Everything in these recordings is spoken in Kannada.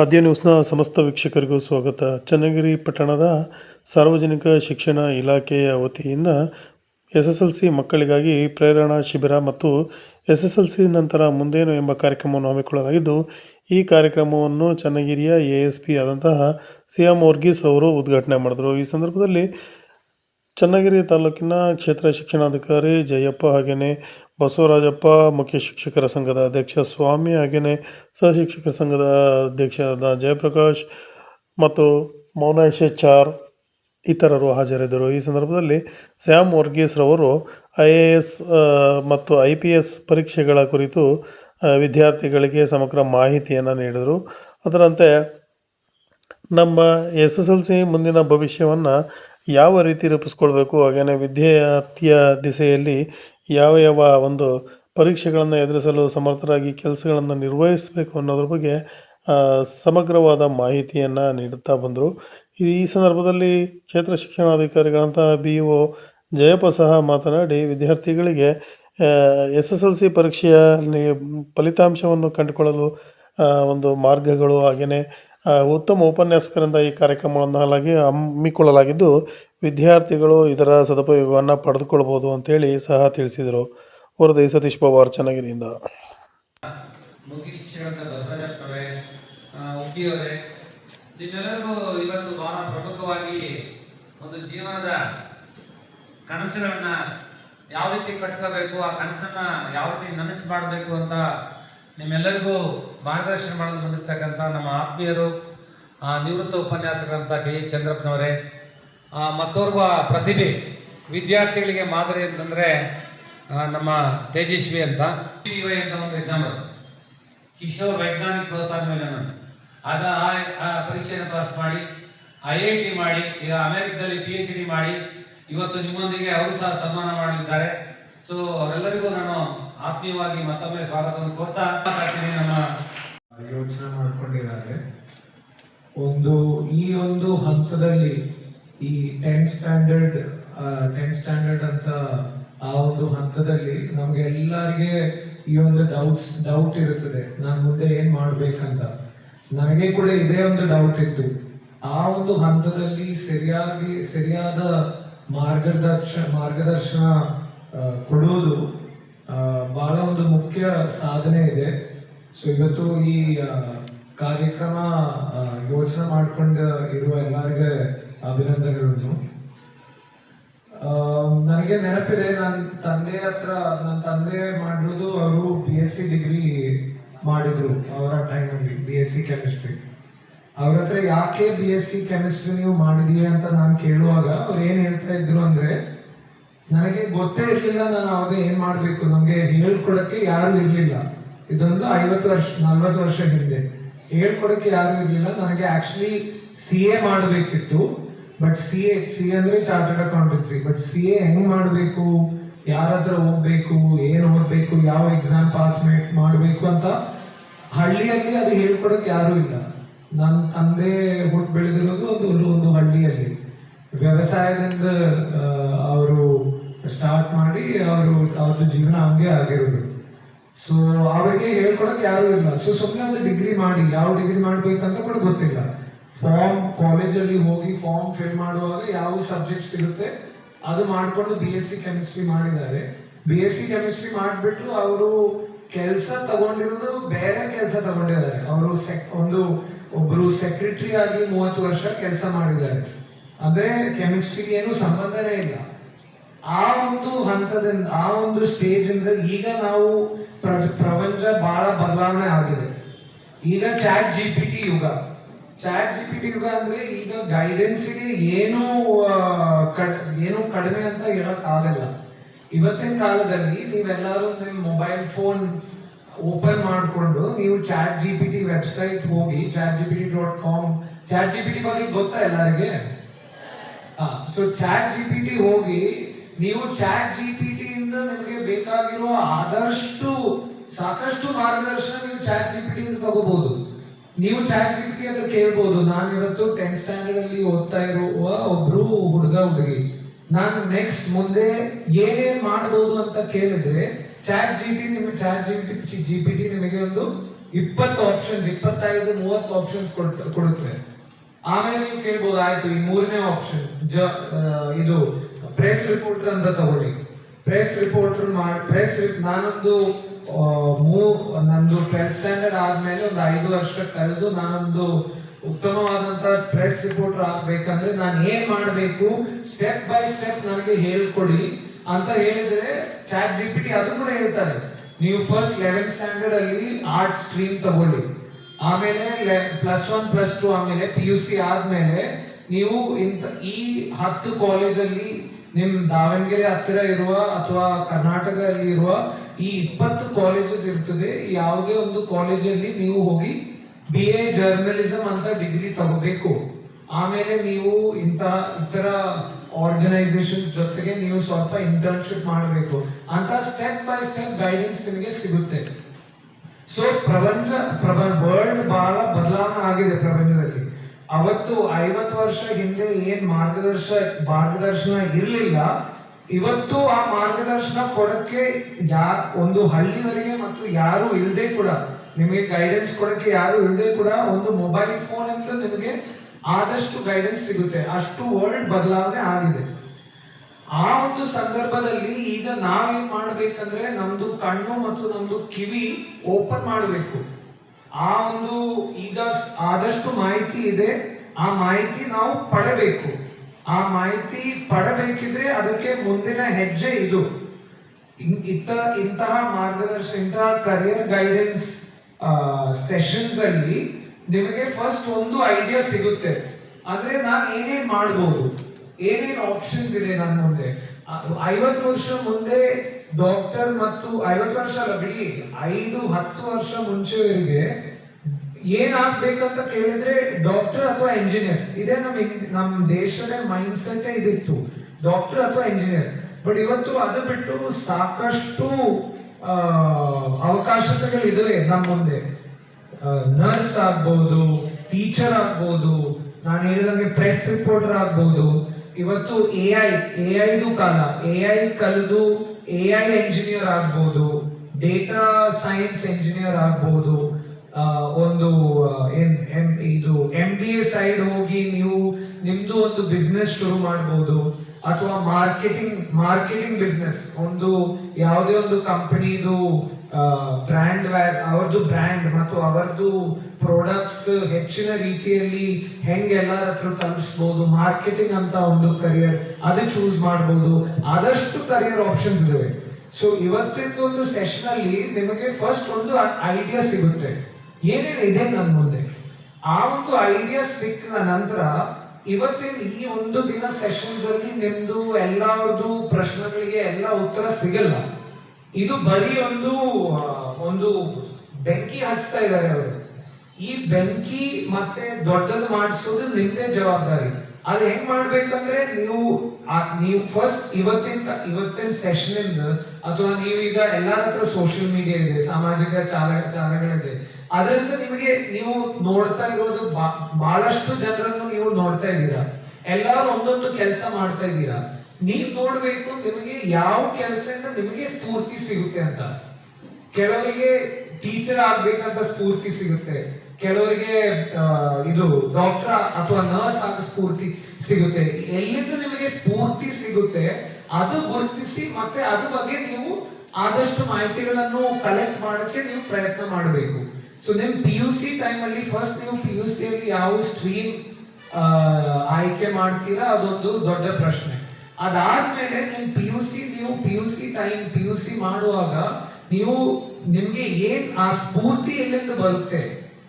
ಆದ್ಯ ನ್ಯೂಸ್ನ ಸಮಸ್ತ ವೀಕ್ಷಕರಿಗೂ ಸ್ವಾಗತ. ಚನ್ನಗಿರಿ ಪಟ್ಟಣದ ಸಾರ್ವಜನಿಕ ಶಿಕ್ಷಣ ಇಲಾಖೆಯ ವತಿಯಿಂದ ಎಸ್ ಎಸ್ ಎಲ್ ಸಿ ಮಕ್ಕಳಿಗಾಗಿ ಪ್ರೇರಣಾ ಶಿಬಿರ ಮತ್ತು ಎಸ್ ಎಸ್ ಎಲ್ ಸಿ ನಂತರ ಮುಂದೇನು ಎಂಬ ಕಾರ್ಯಕ್ರಮವನ್ನು ಹಮ್ಮಿಕೊಳ್ಳಲಾಗಿದ್ದು, ಈ ಕಾರ್ಯಕ್ರಮವನ್ನು ಚನ್ನಗಿರಿಯ ಎ ಎಸ್ ಪಿ ಆದಂತಹ ಸಿ ಎಂ ವರ್ಗೀಸ್ ಅವರು ಉದ್ಘಾಟನೆ ಮಾಡಿದರು. ಈ ಸಂದರ್ಭದಲ್ಲಿ ಚನ್ನಗಿರಿ ತಾಲೂಕಿನ ಕ್ಷೇತ್ರ ಶಿಕ್ಷಣಾಧಿಕಾರಿ ಜಯಪ್ಪ ಹಾಗೆಯೇ ಬಸವರಾಜಪ್ಪ, ಮುಖ್ಯ ಶಿಕ್ಷಕರ ಸಂಘದ ಅಧ್ಯಕ್ಷ ಸ್ವಾಮಿ ಹಾಗೆಯೇ ಸಹ ಶಿಕ್ಷಕರ ಸಂಘದ ಅಧ್ಯಕ್ಷರಾದ ಜಯಪ್ರಕಾಶ್ ಮತ್ತು ಮೌನೇಶ್ ಎಚ್ ಇತರರು ಹಾಜರಿದ್ದರು. ಈ ಸಂದರ್ಭದಲ್ಲಿ ಸ್ಯಾಮ್ ವರ್ಗೀಸ್ ರವರು ಐ ಎ ಎಸ್ ಮತ್ತು ಐ ಪಿ ಎಸ್ ಪರೀಕ್ಷೆಗಳ ಕುರಿತು ವಿದ್ಯಾರ್ಥಿಗಳಿಗೆ ಸಮಗ್ರ ಮಾಹಿತಿಯನ್ನು ನೀಡಿದರು. ಅದರಂತೆ ನಮ್ಮ ಎಸ್ ಎಸ್ ಎಲ್ ಸಿ ಮುಂದಿನ ಭವಿಷ್ಯವನ್ನು ಯಾವ ರೀತಿ ರೂಪಿಸ್ಕೊಳ್ಬೇಕು ಹಾಗೆಯೇ ವಿದ್ಯಾರ್ಥಿಯ ದಿಸೆಯಲ್ಲಿ ಯಾವ ಯಾವ ಒಂದು ಪರೀಕ್ಷೆಗಳನ್ನು ಎದುರಿಸಲು ಸಮರ್ಥರಾಗಿ ಕೆಲಸಗಳನ್ನು ನಿರ್ವಹಿಸಬೇಕು ಅನ್ನೋದ್ರ ಬಗ್ಗೆ ಸಮಗ್ರವಾದ ಮಾಹಿತಿಯನ್ನು ನೀಡುತ್ತಾ ಬಂದರು. ಈ ಸಂದರ್ಭದಲ್ಲಿ ಕ್ಷೇತ್ರ ಶಿಕ್ಷಣಾಧಿಕಾರಿಗಳಂತಹ ಬಿ ಒ ಜಯಪ್ಪ ಸಹ ಮಾತನಾಡಿ, ವಿದ್ಯಾರ್ಥಿಗಳಿಗೆ ಎಸ್ ಎಸ್ ಎಲ್ ಸಿ ಪರೀಕ್ಷೆಯ ಫಲಿತಾಂಶವನ್ನು ಕಂಡುಕೊಳ್ಳಲು ಒಂದು ಮಾರ್ಗಗಳು ಹಾಗೆಯೇ ಉತ್ತಮ ಉಪನ್ಯಾಸಕರಿಂದ ಈ ಕಾರ್ಯಕ್ರಮವನ್ನು ಹಾಗಾಗಿ ಹಮ್ಮಿಕೊಳ್ಳಲಾಗಿದ್ದು, ವಿದ್ಯಾರ್ಥಿಗಳು ಇದರ ಸದುಪಯೋಗವನ್ನು ಪಡೆದುಕೊಳ್ಬೋದು ಅಂತೇಳಿ ಸಹ ತಿಳಿಸಿದರು. ವರದಿ ಸತೀಶ್ ಪವಾರ್, ಚನ್ನಗಿರಿಯಿಂದ. ನಿಮ್ಮೆಲ್ಲರಿಗೂ ಇವತ್ತು ಬಹಳ ಪ್ರಮುಖವಾಗಿ ಒಂದು ಜೀವನದ ಕನಸುಗಳನ್ನ ಯಾವ ರೀತಿ ಕಟ್ಕೋಬೇಕು, ಆ ಕನಸನ್ನ ಯಾವ ರೀತಿ ನನಸು ಮಾಡಬೇಕು ಅಂತ ನಿಮ್ಮೆಲ್ಲರಿಗೂ ಮಾರ್ಗದರ್ಶನ ಮಾಡಲು ಬಂದಿರತಕ್ಕಂಥ ನಮ್ಮ ಆತ್ಮೀಯರು ನಿವೃತ್ತ ಉಪನ್ಯಾಸಕರಂಥ ಕೆ. ಎಚ್ ಚಂದ್ರಪ್ಪನವರೇ ಮತ್ತೋರ್ವ ಪ್ರತಿಭೆ, ವಿದ್ಯಾರ್ಥಿಗಳಿಗೆ ಮಾದರಿ ಅಂತಂದ್ರೆ ನಮ್ಮ ತೇಜಸ್ವಿ ಅಂತ. ಅಂತ ಒಂದು ಎಕ್ಸಾಮ್ ಕಿಶೋರ್ ವೈಜ್ಞಾನಿಕ ಪ್ರೋತ್ಸಾಹ ಯೋಜನೆ ಆಗ ಆ ಪರೀಕ್ಷೆಯನ್ನು ಪಾಸ್ ಮಾಡಿ, ಐ ಐ ಟಿ ಮಾಡಿ, ಈಗ ಅಮೆರಿಕದಲ್ಲಿ ಪಿ ಎಚ್ ಡಿ ಮಾಡಿ, ಇವತ್ತು ನಿಮ್ಮೊಂದಿಗೆ ಅವರು ಸಹ ಸನ್ಮಾನ ಮಾಡಲಿದ್ದಾರೆ. ಸೊ ಅವರೆಲ್ಲರಿಗೂ ನಾನು ಆತ್ಮೀಯವಾಗಿ ಮತ್ತೊಮ್ಮೆ ಸ್ವಾಗತವನ್ನು ಕೋರ್ತಾ ನಮ್ಮ ಯೋಚನೆ ಮಾಡ್ಕೊಂಡಿದ್ದಾರೆ. ಒಂದು, ಈ ಒಂದು ಹಂತದಲ್ಲಿ ಈ ಟೆಂತ್ ಸ್ಟ್ಯಾಂಡರ್ಡ್ ಟೆಂತ್ ಸ್ಟ್ಯಾಂಡರ್ಡ್ ಅಂತ ಆ ಒಂದು ಹಂತದಲ್ಲಿ ನಮ್ಗೆ ಎಲ್ಲರಿಗೆ ಈ ಒಂದು ಡೌಟ್ಸ್ ಡೌಟ್ ಇರುತ್ತದೆ. ನಾನು ಮುಂದೆ ಏನ್ ಮಾಡ್ಬೇಕಂತ. ನನಗೆ ಕೂಡ ಇದೇ ಒಂದು ಡೌಟ್ ಇತ್ತು. ಆ ಒಂದು ಹಂತದಲ್ಲಿ ಸರಿಯಾಗಿ, ಸರಿಯಾದ ಮಾರ್ಗದರ್ಶ, ಮಾರ್ಗದರ್ಶನ ಕೊಡೋದು ಬಹಳ ಒಂದು ಮುಖ್ಯ ಸಾಧನೆ ಇದೆ. ಸೊ ಇವತ್ತು ಈ ಕಾರ್ಯಕ್ರಮ ಯೋಚನೆ ಮಾಡ್ಕೊಂಡು ಇರುವ ಎಲ್ಲರಿಗೆ ಅಭಿನಂದನೆಗಳನ್ನು ನನಗೆ ನೆನಪಿದೆ ನನ್ನ ತಂದೆ ಹತ್ರ ನನ್ನ ತಂದೆ ಮಾಡಿರೋದು ಅವರು ಬಿ ಎಸ್ ಸಿ ಡಿಗ್ರಿ ಮಾಡಿದ್ರು ಅವರ ಟೈಮಲ್ಲಿ ಬಿ ಎಸ್ ಸಿ ಕೆಮಿಸ್ಟ್ರಿ ಅವ್ರ ಹತ್ರ ಯಾಕೆ ಬಿ ಎಸ್ ಸಿ ಕೆಮಿಸ್ಟ್ರಿ ನೀವು ಮಾಡಿದೀಯ ಅಂತ ನಾನು ಕೇಳುವಾಗ ಅವ್ರು ಏನ್ ಹೇಳ್ತಾ ಇದ್ರು ಅಂದ್ರೆ ನನಗೆ ಗೊತ್ತೇ ಇರಲಿಲ್ಲ, ನಾನು ಅವಾಗ ಏನ್ ಮಾಡ್ಬೇಕು? ನಮ್ಗೆ ಹೇಳ್ಕೊಡಕ್ಕೆ ಯಾರು ಇರಲಿಲ್ಲ. ಇದೊಂದು ಐವತ್ತು ವರ್ಷ, ನಲ್ವತ್ತು ವರ್ಷ ಹಿಂದೆ. ಹೇಳ್ಕೊಡಕ್ಕೆ ಯಾರು ಇರಲಿಲ್ಲ. ನನಗೆ ಆಕ್ಚುಲಿ ಸಿ ಎ ಮಾಡಬೇಕಿತ್ತು. ಬಟ್ ಸಿ ಎ ಸಿ ಅಂದ್ರೆ chartered accountancy but C A ಹೆಂಗ್ ಮಾಡಬೇಕು? ಯಾರ ಹತ್ರ ಹೋಗ್ಬೇಕು? ಏನ್ ಓದ್ಬೇಕು? ಯಾವ ಎಕ್ಸಾಮ್ ಪಾಸ್ ಮಾಡಬೇಕು ಅಂತ ಹಳ್ಳಿಯಲ್ಲಿ ಅದು ಹೇಳ್ಕೊಡಕ್ ಯಾರು ಇಲ್ಲ. ನನ್ನ ತಂದೆ ಹುಟ್ಟು ಬೆಳೆದಿರೋದು ಒಂದು ಒಂದು ಹಳ್ಳಿಯಲ್ಲಿ. ವ್ಯವಸಾಯದಿಂದ ಸ್ಟಾರ್ಟ್ ಮಾಡಿ ಅವರು ಅವ್ರದ್ದು ಜೀವನ ಹಂಗೆ ಆಗಿರೋದು. ಸೊ ಅವರಿಗೆ ಹೇಳ್ಕೊಡಕ್ ಯಾರು ಇಲ್ಲ. ಸೊ ಸುಮ್ಮನೆ ಒಂದು ಡಿಗ್ರಿ ಮಾಡಿ, ಯಾವ ಡಿಗ್ರಿ ಮಾಡ್ಬೇಕಂತ ಕೂಡ ಗೊತ್ತಿಲ್ಲ. ಫಾರ್ಮ್ ಕಾಲೇಜಲ್ಲಿ ಹೋಗಿ ಫಾರ್ಮ್ ಫಿಲ್ ಮಾಡುವಾಗ ಯಾವ ಸಬ್ಜೆಕ್ಟ್ ಸಿಗುತ್ತೆ, ಅದು ಮಾಡ್ಕೊಂಡು ಬಿ ಎಸ್ ಸಿ ಕೆಮಿಸ್ಟ್ರಿ ಮಾಡಿದ್ದಾರೆ. ಬಿ ಎಸ್ ಸಿ ಕೆಮಿಸ್ಟ್ರಿ ಮಾಡಿಬಿಟ್ಟು ಅವರು ಕೆಲಸ ತಗೊಂಡಿರೋದು, ಬೇರೆ ಕೆಲಸ ತಗೊಂಡಿದ್ದಾರೆ. ಅವರು ಒಂದು ಒಬ್ರು ಸೆಕ್ರೆಟರಿ ಆಗಿ ಮೂವತ್ತು ವರ್ಷ ಕೆಲಸ ಮಾಡಿದ್ದಾರೆ. ಅಂದ್ರೆ ಕೆಮಿಸ್ಟ್ರಿಗೆ ಏನು ಸಂಬಂಧನೇ ಇಲ್ಲ. ಆ ಒಂದು ಹಂತದಿಂದ, ಆ ಒಂದು ಸ್ಟೇಜ್ ಇಂದ ಈಗ ನಾವು ಪ್ರ- ಪ್ರಪಂಚ ಬಹಳ ಬದಲಾವಣೆ ಆಗಿದೆ. ಈಗ ಚಾಟ್ ಜಿ ಪಿ ಟಿ ಯುಗ. ಚಾಟ್ ಜಿ ಪಿ ಟಿ ಯುಗ ಅಂದ್ರೆ ಈಗ ಗೈಡೆನ್ಸ್ಗೆ ಏನು ಏನು ಕಡಿಮೆ ಅಂತ ಹೇಳಕ್ ಆಗಲ್ಲ. ಇವತ್ತಿನ ಕಾಲದಲ್ಲಿ ನೀವೆಲ್ಲರೂ ನಿಮ್ಮ ಮೊಬೈಲ್ ಫೋನ್ ಓಪನ್ ಮಾಡಿಕೊಂಡು ನೀವು chat G P T website ಹೋಗಿ, chat G P T dot com chat G P T ಬಗ್ಗೆ ಗೊತ್ತಾ ಎಲ್ಲರಿಗೆ? So chat G P T ಹೋಗಿ ನೀವು ಚಾಟ್ ಜಿ ಪಿ ಟಿ ಇಂದ ನಿಮಗೆ ಬೇಕಾಗಿರೋ ಆದಷ್ಟು ಸಾಕಷ್ಟು ಮಾರ್ಗದರ್ಶನ ನೀವು ಚಾಟ್ ಜಿ ಇಂದ ತಗೋಬಹುದು. ನೀವು ಚಾಟ್ ಜಿ ಪಿ ಟಿ ಅಂತ ಕೇಳ್ಬೋದು. ನಾನು ಇವತ್ತು ಟೆಂತ್ ಸ್ಟ್ಯಾಂಡರ್ಡ್ ಅಲ್ಲಿ ಓದ್ತಾ ಇರುವ ಒಬ್ರು ಹುಡುಗ ಹುಡುಗಿ. ನಾನು ನೆಕ್ಸ್ಟ್ ಮುಂದೆ ಏನೇನ್ ಮಾಡಬಹುದು ಅಂತ ಕೇಳಿದ್ರೆ ಚಾಟ್ ಜಿ ಟಿ ನಿಮಗೆ ಚಾಟ್ ಜಿ ಪಿ ನಿಮಗೆ ಒಂದು ಇಪ್ಪತ್ತು ಆಪ್ಷನ್ಸ್ ಇಪ್ಪತ್ತೈದು, ಮೂವತ್ತು ಆಪ್ಷನ್ಸ್ ಕೊಡುತ್ತೆ. ಆಮೇಲೆ ನೀವು ಕೇಳ್ಬೋದು, ಆಯ್ತು, ಈ ಮೂರನೇ ಆಪ್ಷನ್ ಇದು ಪ್ರೆಸ್ ರಿಪೋರ್ಟರ್ ಅಂತ ತಗೊಳ್ಳಿ. ಪ್ರೆಸ್ ರಿಪೋರ್ಟರ್ ಮಾಡಿ ಪ್ರೆಸ್ ನಾನೊಂದು ಮೂ ನಂದು ಟ್ವೆಲ್ತ್ ಸ್ಟ್ಯಾಂಡರ್ಡ್ ಆದ್ಮೇಲೆ ಒಂದು ಐದು ವರ್ಷ ಕಳೆದು ನಾನೊಂದು ಉತ್ತಮವಾದಂತಹ ಪ್ರೆಸ್ ರಿಪೋರ್ಟರ್ ಆಗ್ಬೇಕಂದ್ರೆ ನಾನು ಏನ್ ಮಾಡಬೇಕು ಸ್ಟೆಪ್ ಬೈ ಸ್ಟೆಪ್ ನನಗೆ ಹೇಳ್ಕೊಡಿ. ಅಂತ ಹೇಳಿದ್ರೆ ಚಾಟ್ ಜಿ ಪಿ ಟಿ ಅದು ಕೂಡ ಹೇಳ್ತಾರೆ. ನೀವು ಫಸ್ಟ್ ಲೆವೆನ್ ಸ್ಟ್ಯಾಂಡರ್ಡ್ ಅಲ್ಲಿ ಆರ್ಟ್ ಸ್ಟ್ರೀಮ್ ತಗೊಳ್ಳಿ. ಆಮೇಲೆ ಪ್ಲಸ್ ಒನ್ ಪ್ಲಸ್ ಟು ಆಮೇಲೆ ಪಿ ಯು ಸಿ ಆದ್ಮೇಲೆ ನೀವು ಇಂತ ಈ ಹತ್ತು ಕಾಲೇಜಲ್ಲಿ ನಿಮ್ ದಾವಣಗೆರೆ ಹತ್ತಿರ ಇರುವ ಅಥವಾ ಕರ್ನಾಟಕದಲ್ಲಿ ಇರುವ ಈ ಇಪ್ಪತ್ತು ಕಾಲೇಜಸ್ ಇರ್ತದೆ. ಯಾವುದೇ ಒಂದು ಕಾಲೇಜಲ್ಲಿ ನೀವು ಹೋಗಿ ಬಿ ಎ ಜರ್ನಲಿಸಂ ಅಂತ ಡಿಗ್ರಿ ತಗೋಬೇಕು. ಆಮೇಲೆ ನೀವು ಇಂತ ಇತರ ಆರ್ಗನೈಸೇಷನ್ ಜೊತೆಗೆ ನೀವು ಸ್ವಲ್ಪ ಇಂಟರ್ನ್ಶಿಪ್ ಮಾಡಬೇಕು. ಅಂತ ಸ್ಟೆಪ್ ಬೈ ಸ್ಟೆಪ್ ಗೈಡೆನ್ಸ್ ನಿಮಗೆ ಸಿಗುತ್ತೆ. ಸೊ ಪ್ರಪಂಚ ವರ್ಲ್ಡ್ ಬಹಳ ಬದಲಾವಣೆ ಆಗಿದೆ ಪ್ರಪಂಚದಲ್ಲಿ. ಅವತ್ತು ಐವತ್ತು ವರ್ಷ ಹಿಂದೆ ಏನ್ ಮಾರ್ಗದರ್ಶ, ಮಾರ್ಗದರ್ಶನ ಇರಲಿಲ್ಲ, ಇವತ್ತು ಆ ಮಾರ್ಗದರ್ಶನ ಕೊಡಕ್ಕೆ ಯಾ, ಒಂದು ಹಳ್ಳಿವರೆಗೆ ಮತ್ತು ಯಾರು ಇಲ್ಲದೆ ಕೂಡ, ನಿಮಗೆ ಗೈಡೆನ್ಸ್ ಕೊಡಕ್ಕೆ ಯಾರು ಇಲ್ಲದೆ ಕೂಡ ಒಂದು ಮೊಬೈಲ್ ಫೋನ್ ಅಂತ ನಿಮಗೆ ಆದಷ್ಟು ಗೈಡೆನ್ಸ್ ಸಿಗುತ್ತೆ. ಅಷ್ಟು ವರ್ಲ್ಡ್ ಬದಲಾವಣೆ ಆಗಿದೆ. ಆ ಒಂದು ಸಂದರ್ಭದಲ್ಲಿ ಈಗ ನಾವೇನ್ ಮಾಡ್ಬೇಕಂದ್ರೆ, ನಮ್ದು ಕಣ್ಣು ಮತ್ತು ನಮ್ದು ಕಿವಿ ಓಪನ್ ಮಾಡಬೇಕು. ಆ ಒಂದು ಈಗ ಆದಷ್ಟು ಮಾಹಿತಿ ಇದೆ. ಆ ಮಾಹಿತಿ ನಾವು ಪಡಬೇಕು. ಆ ಮಾಹಿತಿ ಪಡಬೇಕಿದ್ರೆ ಅದಕ್ಕೆ ಮುಂದಿನ ಹೆಜ್ಜೆ ಇದು. ಇತ್ತ ಇಂತಹ ಮಾರ್ಗದರ್ಶನ ಇಂತಹ ಕರಿಯರ್ ಗೈಡೆನ್ಸ್ ಸೆಷನ್ಸ್ ಅಲ್ಲಿ ನಿಮಗೆ ಫಸ್ಟ್ ಒಂದು ಐಡಿಯಾ ಸಿಗುತ್ತೆ. ಅಂದ್ರೆ ನಾನು ಏನೇನ್ ಮಾಡಬಹುದು ಏನೇನ್ ಆಪ್ಷನ್ಸ್ ಇದೆ ನನ್ನ ಮುಂದೆ? ಐವತ್ತು ವರ್ಷ ಮುಂದೆ ಡಾಕ್ಟರ್ ಮತ್ತು ಐವತ್ತು ವರ್ಷ ಅಲ್ಲ, ಬಿಡಿ. ಐದು, ಹತ್ತು ವರ್ಷ ಮುಂಚೆವರಿಗೆ ಏನ್ ಆಗ್ಬೇಕಂತ ಕೇಳಿದ್ರೆ ಡಾಕ್ಟರ್ ಅಥವಾ ಇಂಜಿನಿಯರ್ ಇದೇ ನಮ್ ನಮ್ ದೇಶದ ಮೈಂಡ್ ಸೆಟ್ ಇದಿತ್ತು. ಡಾಕ್ಟರ್ ಅಥವಾ ಇಂಜಿನಿಯರ್ ಬಟ್ ಇವತ್ತು ಅದು ಬಿಟ್ಟು ಸಾಕಷ್ಟು ಅವಕಾಶಗಳು ಅವಕಾಶತೆಗಳಿದಾವೆ ನಮ್ಮ ಮುಂದೆ. ನರ್ಸ್ ಆಗ್ಬೋದು ಟೀಚರ್ ಆಗ್ಬೋದು, ನಾನು ಹೇಳಿದಂಗೆ ಪ್ರೆಸ್ ರಿಪೋರ್ಟರ್ ಆಗ್ಬೋದು. ಇವತ್ತು ಎ ಐ ಎ ಐದು ಕಾಲ. ಎ ಐ ಕಲಿದು ಎ ಐ ಎಂಜಿನಿಯರ್ ಆಗ್ಬೋದು ಡೇಟಾ ಸೈನ್ಸ್ ಎಂಜಿನಿಯರ್ ಆಗ್ಬೋದು ಒಂದು ಇದು ಎಂ ಬಿ ಎ ಸೈಡ್ ಹೋಗಿ ನೀವು ನಿಮ್ದು ಒಂದು ಬಿಸ್ನೆಸ್ ಶುರು ಮಾಡ್ಬೋದು, ಅಥವಾ ಮಾರ್ಕೆಟಿಂಗ್ ಮಾರ್ಕೆಟಿಂಗ್ ಬಿಸ್ನೆಸ್ ಒಂದು ಯಾವುದೇ ಒಂದು ಕಂಪನಿದು ಬ್ರ್ಯಾಂಡ್ ಅವ್ರದ್ದು ಬ್ರ್ಯಾಂಡ್ ಮತ್ತು ಅವರದು ಪ್ರಾಡಕ್ಟ್ಸ್ ಹೆಚ್ಚಿನ ರೀತಿಯಲ್ಲಿ ಹೆಂಗೆ ಎಲ್ಲರ ಹತ್ರ ತಲುಪಿಸ್ಬೋದು ಮಾರ್ಕೆಟಿಂಗ್ ಅಂತ ಒಂದು ಕರಿಯರ್ ಅದು ಚೂಸ್ ಮಾಡ್ಬೋದು, ಆದಷ್ಟು ಕರಿಯರ್ ಆಪ್ಷನ್ಸ್ ಇದಾವೆ. ಸೊ ಇವತ್ತಿನ ಒಂದು ಸೆಷನ್ ಅಲ್ಲಿ ನಿಮಗೆ ಫಸ್ಟ್ ಒಂದು ಐಡಿಯಾ ಸಿಗುತ್ತೆ. ಏನೇನು ಇದೆ ನನ್ನ ಮುಂದೆ? ಆ ಒಂದು ಐಡಿಯಾ ಸಿಕ್ಕ ನಂತರ ಇವತ್ತಿನ ಈ ಒಂದು ದಿನ ಸೆಷನ್ಸ್ ಅಲ್ಲಿ ನಿಮ್ದು ಎಲ್ಲರದು ಪ್ರಶ್ನೆಗಳಿಗೆ ಎಲ್ಲ ಉತ್ತರ ಸಿಗಲ್ಲ. ಇದು ಬರೀ ಒಂದು ಒಂದು ಬೆಂಕಿ ಹಚ್ತಾ ಇದ್ದಾರೆ ಅವರು. ಈ ಬೆಂಕಿ ಮತ್ತೆ ದೊಡ್ಡದು ಮಾಡಿಸೋದು ನಿಮ್ದೇ ಜವಾಬ್ದಾರಿ. ಅದು ಹೆಂಗ್ ಮಾಡ್ಬೇಕಂದ್ರೆ ನೀವು ನೀವು ಫಸ್ಟ್ ಇವತ್ತಿನ ಇವತ್ತಿನ ಸೆಷನ್ ಅಥವಾ ನೀವೀಗ ಎಲ್ಲರ ಹತ್ರ ಸೋಷಿಯಲ್ ಮೀಡಿಯಾ ಇದೆ, ಸಾಮಾಜಿಕ ಚಾಲ ಜಾಲಗಳಿದೆ ಅದರಿಂದ ನಿಮಗೆ ನೀವು ನೋಡ್ತಾ ಇರೋದು ಬಹಳಷ್ಟು ಜನರನ್ನು ನೀವು ನೋಡ್ತಾ ಇದ್ದೀರಾ. ಎಲ್ಲರೂ ಒಂದೊಂದು ಕೆಲಸ ಮಾಡ್ತಾ ಇದ್ದೀರಾ. ನೀವ್ ನೋಡ್ಬೇಕು ನಿಮಗೆ ಯಾವ ಕೆಲಸದಿಂದ ನಿಮಗೆ ಸ್ಫೂರ್ತಿ ಸಿಗುತ್ತೆ ಅಂತ. ಕೆಲವರಿಗೆ ಟೀಚರ್ ಆಗ್ಬೇಕಂತ ಸ್ಫೂರ್ತಿ ಸಿಗುತ್ತೆ. ಕೆಲವರಿಗೆ ಇದು ಡಾಕ್ಟರ್ ಅಥವಾ ನರ್ಸ್ ಆಗ ಸ್ಫೂರ್ತಿ ಸಿಗುತ್ತೆ. ಎಲ್ಲಿಂದ ನಿಮಗೆ ಸ್ಫೂರ್ತಿ ಸಿಗುತ್ತೆ, ಅದು ಗುರುತಿಸಿ ಮತ್ತೆ ಅದ್ರ ಬಗ್ಗೆ ನೀವು ಆದಷ್ಟು ಮಾಹಿತಿಗಳನ್ನು ಕಲೆಕ್ಟ್ ಮಾಡಕ್ಕೆ ನೀವು ಪ್ರಯತ್ನ ಮಾಡಬೇಕು. ಸೊ ನಿಮ್ ಪಿ ಯು ಸಿ ಟೈಮ್ ಅಲ್ಲಿ ಫಸ್ಟ್ ನೀವು ಪಿ ಯು ಸಿ ಅಲ್ಲಿ ಯಾವ ಸ್ಟ್ರೀಮ್ ಆಯ್ಕೆ ಮಾಡ್ತೀರಾ ಅದೊಂದು ದೊಡ್ಡ ಪ್ರಶ್ನೆ. ಅದಾದ್ಮೇಲೆ ನಿಮ್ ಪಿ ಯು ಸಿ ನೀವು P U C time P U C ಮಾಡುವಾಗ ನೀವು ನಿಮ್ಗೆ ಏನ್ ಆ ಸ್ಫೂರ್ತಿ ಎಲ್ಲಿಂದ ಬರುತ್ತೆ?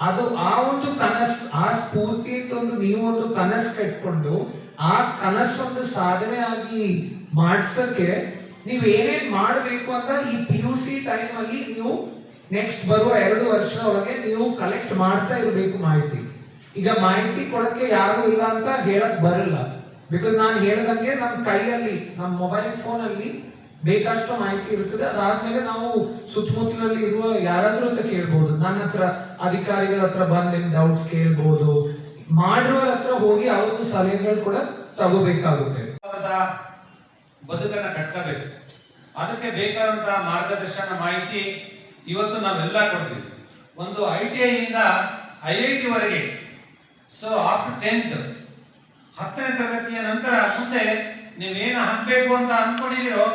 ಅದು ಆ ಒಂದು ಕನಸ್, ಆ ಸ್ಫೂರ್ತಿ ಒಂದು ನೀವು ಒಂದು ಕನಸ್ ಕಟ್ಕೊಂಡು ಆ ಕನಸೊಂದು ಸಾಧನೆ ಆಗಿ ಮಾಡ್ಸಕ್ಕೆ ನೀವ್ ಏನೇನ್ ಮಾಡಬೇಕು ಅಂತ ಈ ಪಿ ಯು ಸಿ ಟೈಮ್ ಅಲ್ಲಿ ನೀವು ನೆಕ್ಸ್ಟ್ ಬರುವ ಎರಡು ವರ್ಷ ಒಳಗೆ ನೀವು ಕಲೆಕ್ಟ್ ಮಾಡ್ತಾ ಇರಬೇಕು ಮಾಹಿತಿ. ಈಗ ಮಾಹಿತಿ ಕೊಡಕ್ಕೆ ಯಾರು ಇಲ್ಲ ಅಂತ ಹೇಳಕ್ ಬರಲ್ಲ. ಬಿಕಾಸ್ ನಾನು ಹೇಳ್ದಂಗೆ ನಮ್ಮ ಕೈಯಲ್ಲಿ ನಮ್ಮ ಮೊಬೈಲ್ ಫೋನ್ ಅಲ್ಲಿ ಬೇಕಷ್ಟು ಮಾಹಿತಿ ಇರುತ್ತದೆ. ಅದಾದ್ಮೇಲೆ ನಾವು ಸುತ್ತಮುತ್ತಲಲ್ಲಿ ಇರುವ ಯಾರಾದ್ರೂ ಅಂತ ಕೇಳ್ಬಹುದು ನನ್ನ ಹತ್ರ ಅಧಿಕಾರಿಗಳ ಹತ್ರ ಬಂದು ನಿಮ್ ಡೌಟ್ಸ್ ಕೇಳ್ಬಹುದು ಮಾಡಿರೋರ ಹತ್ರ ಹೋಗಿ ಅವತ್ತು ಸಲಹೆಗಳು ಕೂಡ ತಗೋಬೇಕಾಗುತ್ತೆ. ಬದುಕನ್ನ ಕಟ್ಕೋಬೇಕು. ಅದಕ್ಕೆ ಬೇಕಾದಂತಹ ಮಾರ್ಗದರ್ಶನ, ಮಾಹಿತಿ ಇವತ್ತು ನಾವೆಲ್ಲ ಕೊಡ್ತೀವಿ. ಒಂದು ಐ ಟಿ ಐ ಇಂದ ಐ ಐ ಟಿ ವರೆಗೆ ಸೊ ಆಫ್ಟರ್ ಟೆಂತ್ ಹತ್ತನೇ ತರಗತಿಯ ನಂತರ ಮುಂದೆ ನೀವೇನು ಹಾಕ್ಬೇಕು ಅಂತ ಅನ್ಕೊಂಡಿದ್ದೀರೋ,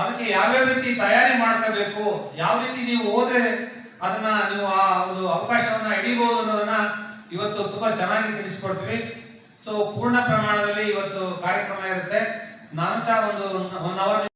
ಅದಕ್ಕೆ ಯಾವ್ಯಾವ ರೀತಿ ತಯಾರಿ ಮಾಡ್ಕೋಬೇಕು, ಯಾವ ರೀತಿ ನೀವು ಹೋದ್ರೆ ಅದನ್ನ ನೀವು ಆ ಒಂದು ಅವಕಾಶವನ್ನ ಹಿಡಿಬಹುದು ಅನ್ನೋದನ್ನ ಇವತ್ತು ತುಂಬಾ ಚೆನ್ನಾಗಿ ತಿಳಿಸ್ಕೊಡ್ತೀವಿ. ಸೊ ಪೂರ್ಣ ಪ್ರಮಾಣದಲ್ಲಿ ಇವತ್ತು ಕಾರ್ಯಕ್ರಮ ಇರುತ್ತೆ. ನಾನು ಸಹ ಒಂದು ಒನ್ ಅವರ್